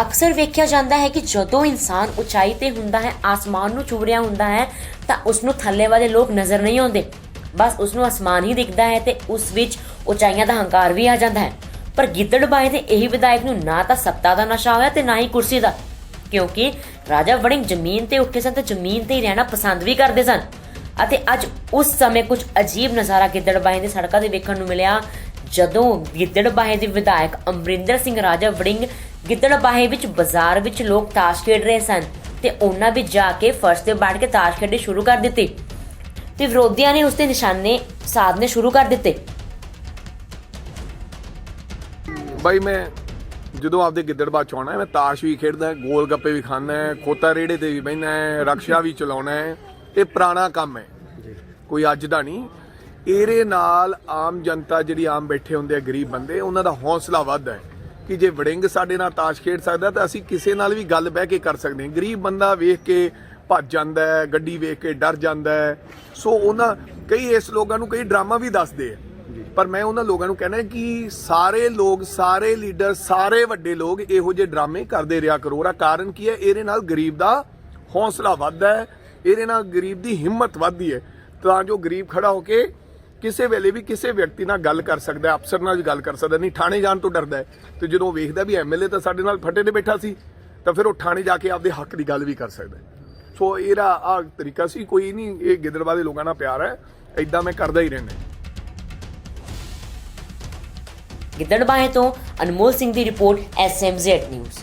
ਅਕਸਰ ਵੇਖਿਆ ਜਾਂਦਾ ਹੈ ਕਿ ਜਦੋਂ ਇਨਸਾਨ ਉਚਾਈ ਤੇ ਹੁੰਦਾ ਹੈ, ਆਸਮਾਨ ਨੂੰ ਛੂ ਰਿਹਾ ਹੁੰਦਾ ਹੈ, ਤਾਂ ਉਸ ਨੂੰ ਥੱਲੇ ਵਾਲੇ ਲੋਕ ਨਜ਼ਰ ਨਹੀਂ ਆਉਂਦੇ। ਬਸ ਉਸ ਨੂੰ ਅਸਮਾਨ ਹੀ ਦਿਖਦਾ ਹੈ ਤੇ ਉਸ ਵਿੱਚ ਉਚਾਈਆਂ ਦਾ ਹੰਕਾਰ ਵੀ ਆ ਜਾਂਦਾ ਹੈ। ਪਰ ਗਿੱਦੜਬਾਹੇ ਦੇ ਇਹੀ ਵਿਧਾਇਕ ਨੂੰ ਨਾ ਤਾਂ ਸੱਤਾ ਦਾ ਨਸ਼ਾ ਹੋਇਆ ਤੇ ਨਾ ਹੀ ਕੁਰਸੀ ਦਾ, ਕਿਉਂਕਿ ਰਾਜਾ ਵੜਿੰਗ ਜ਼ਮੀਨ ਤੇ ਉੱਠੇ ਸਨ ਤੇ ਜ਼ਮੀਨ ਤੇ ਹੀ ਰਹਿਣਾ ਪਸੰਦ ਵੀ ਕਰਦੇ ਸਨ। ਅਤੇ ਅੱਜ ਉਸ ਸਮੇਂ ਕੁਝ ਅਜੀਬ ਨਜ਼ਾਰਾ ਗਿੱਦੜਬਾਹੇ ਦੀ ਸੜਕਾਂ ਤੇ ਵੇਖਣ ਨੂੰ ਮਿਲਿਆ ਜਦੋਂ ਗਿੱਦੜਬਾਹੇ ਦੇ ਵਿਧਾਇਕ ਅਮਰਿੰਦਰ ਸਿੰਘ ਰਾਜਾ ਵੜਿੰਗ ਗਿੱਦੜਬਾਹੇ ਵਿੱਚ ਬਾਜ਼ਾਰ ਵਿੱਚ ਲੋਕ ਤਾਸ਼ ਖੇਡ ਰਹੇ ਸਨ ਤੇ ਉਹਨਾਂ ਵਿੱਚ ਜਾ ਕੇ ਫਰਸ਼ ਤੇ ਬੈਠ ਕੇ ਤਾਸ਼ ਖੇਡਣੇ ਸ਼ੁਰੂ ਕਰ ਦਿੱਤੇ। ਤੇ ਵਿਰੋਧੀਆਂ ਨੇ ਉਸ ਤੇ ਨਿਸ਼ਾਨੇ ਸਾਧਨੇ ਸ਼ੁਰੂ ਕਰ ਦਿੱਤੇ। ਬਾਈ ਮੈਂ ਜਦੋਂ ਆਪਦੇ ਗਿੱਦੜਬਾ ਚ ਆਉਣਾ ਮੈਂ ਤਾਸ਼ ਵੀ ਖੇਡਦਾ ਗੋਲ ਗੱਪੇ ਵੀ ਖਾਂਦਾ ਹੈ, ਖੋਤਾ ਰੇੜੇ ਤੇ ਵੀ ਹੈ ਰਕਸ਼ਾ ਵੀ ਚਲਾਉਣਾ ਇਹ ਪੁਰਾਣਾ ਕੰਮ ਹੈ। ਕੋਈ ਅੱਜ ਦਾ ਨਹੀਂ ਇਹਦੇ ਨਾਲ ਆਮ ਜਨਤਾ ਜਿਹੜੀ ਆਮ ਬੈਠੇ ਹੁੰਦੇ ਆ ਗਰੀਬ ਬੰਦੇ ਉਹਨਾਂ ਦਾ ਹੌਸਲਾ ਵੱਧਦਾ ਹੈ ਕਿ ਜੇ ਵੜਿੰਗ ਸਾਡੇ ਨਾਲ ਤਾਸ਼ ਖੇਡ ਸਕਦਾ ਤਾਂ ਅਸੀਂ ਕਿਸੇ ਨਾਲ ਵੀ ਗੱਲ ਬਹਿ ਕੇ ਕਰ ਸਕਦੇ ਹਾਂ। ਗਰੀਬ ਬੰਦਾ ਵੇਖ ਕੇ ਭੱਜ ਜਾਂਦਾ ਹੈ ਗੱਡੀ ਵੇਖ ਕੇ ਡਰ ਜਾਂਦਾ ਹੈ। ਸੋ ਉਹਨਾਂ ਕਈ ਇਸ ਲੋਕਾਂ ਨੂੰ ਕਈ ਡਰਾਮਾ ਵੀ ਦੱਸਦੇ ਆ। ਪਰ ਮੈਂ ਉਹਨਾਂ ਲੋਕਾਂ ਨੂੰ ਕਹਿੰਦਾ ਕਿ ਸਾਰੇ ਲੋਕ ਸਾਰੇ ਲੀਡਰ ਸਾਰੇ ਵੱਡੇ ਲੋਕ ਇਹੋ ਜਿਹੇ ਡਰਾਮੇ ਕਰਦੇ ਰਿਹਾ ਕਰੋ। ਉਹਦਾ ਕਾਰਨ ਕੀ ਹੈ? ਇਹਦੇ ਨਾਲ ਗਰੀਬ ਦਾ ਹੌਸਲਾ ਵੱਧਦਾ ਹੈ ਇਹਦੇ ਨਾਲ ਗਰੀਬ ਦੀ ਹਿੰਮਤ ਵੱਧਦੀ ਹੈ। ਤਾਂ ਜੋ ਗਰੀਬ ਖੜਾ ਹੋ ਕੇ ਕਿਸੇ ਵੇਲੇ ਵੀ ਕਿਸੇ ਵਿਅਕਤੀ ਨਾਲ ਗੱਲ ਕਰ ਸਕਦਾ ਅਫਸਰ ਨਾਲ ਵੀ ਗੱਲ ਕਰ ਸਕਦਾ ਨਹੀਂ, ਥਾਣੇ ਜਾਣ ਤੋਂ ਡਰਦਾ ਹੈ। ਤੇ ਜਦੋਂ ਵੇਖਦਾ ਵੀ ਐਮਐਲਏ ਤਾਂ ਸਾਡੇ ਨਾਲ ਫੱਟੇ ਤੇ ਬੈਠਾ ਸੀ, ਤਾਂ ਫਿਰ ਉਹ ਥਾਣੇ ਜਾ ਕੇ ਆਪਦੇ ਹੱਕ ਦੀ ਗੱਲ ਵੀ ਕਰ ਸਕਦਾ ਸੋ ਇਹਦਾ ਆ ਤਰੀਕਾ ਸੀ, ਕੋਈ ਨਹੀਂ, ਇਹ ਗਿੱਦੜਵਾ ਦੇ ਲੋਕਾਂ ਨਾਲ ਪਿਆਰ ਹੈ ਐਦਾਂ ਮੈਂ ਕਰਦਾ ਹੀ ਰਹਿੰਦਾ ਗਿੱਦੜਬਾਹੇ ਤੋਂ ਅਨਮੋਲ ਸਿੰਘ ਦੀ ਰਿਪੋਰਟ ਐਸਐਮਜ਼ੈਡ ਨਿਊਜ਼।